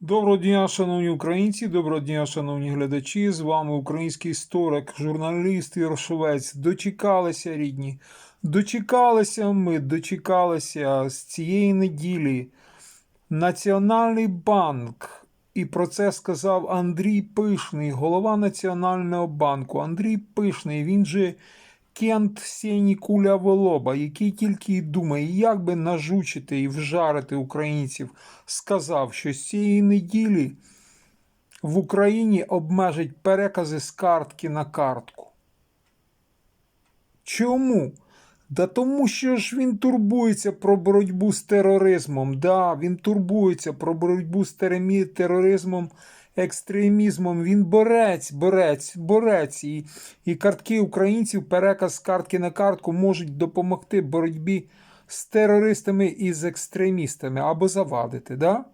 Доброго дня, шановні українці, доброго дня, шановні глядачі. З вами український історик, журналіст Єрошовець. Дочекалися, рідні. Дочекалися ми, дочекалися з цієї неділі. Національний банк, і про це сказав Андрій Пишний, голова Національного банку. Андрій Пишний, він же Кент Сєні Куля Волоба, який тільки й думає, як би нажучити і вжарити українців, сказав, що з цієї неділі в Україні обмежать перекази з картки на картку. Чому? Да тому що ж він турбується про боротьбу з тероризмом. Да, він турбується про боротьбу з тероризмом, екстремізмом. Він борець, борець, борець. І, і картки українців, переказ з картки на картку можуть допомогти боротьбі з терористами і з екстремістами або завадити. Да?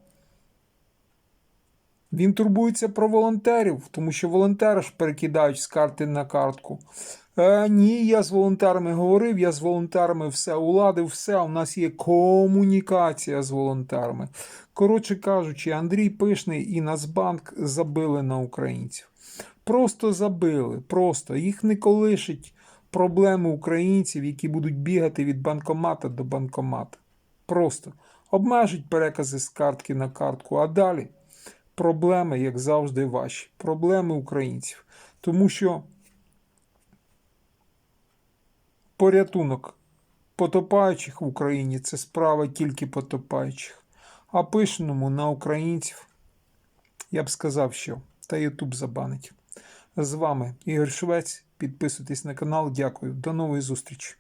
Він турбується про волонтерів, тому що волонтери ж перекидають з карти на картку. Е, ні, я з волонтерами говорив, я з волонтерами все уладив, все. У нас є комунікація з волонтерами. Коротше кажучи, Андрій Пишний і Нацбанк забили на українців. Просто забили, просто їх не колишить проблеми українців, які будуть бігати від банкомата до банкомата. Просто обмежить перекази з картки на картку, а далі проблеми, як завжди, ваші. Проблеми українців. Тому що порятунок потопаючих в Україні це справа тільки потопаючих. А пишному на українців я б сказав, що та Ютуб забанить. З вами Ігор Швець. Підписуйтесь на канал. Дякую. До нової зустрічі.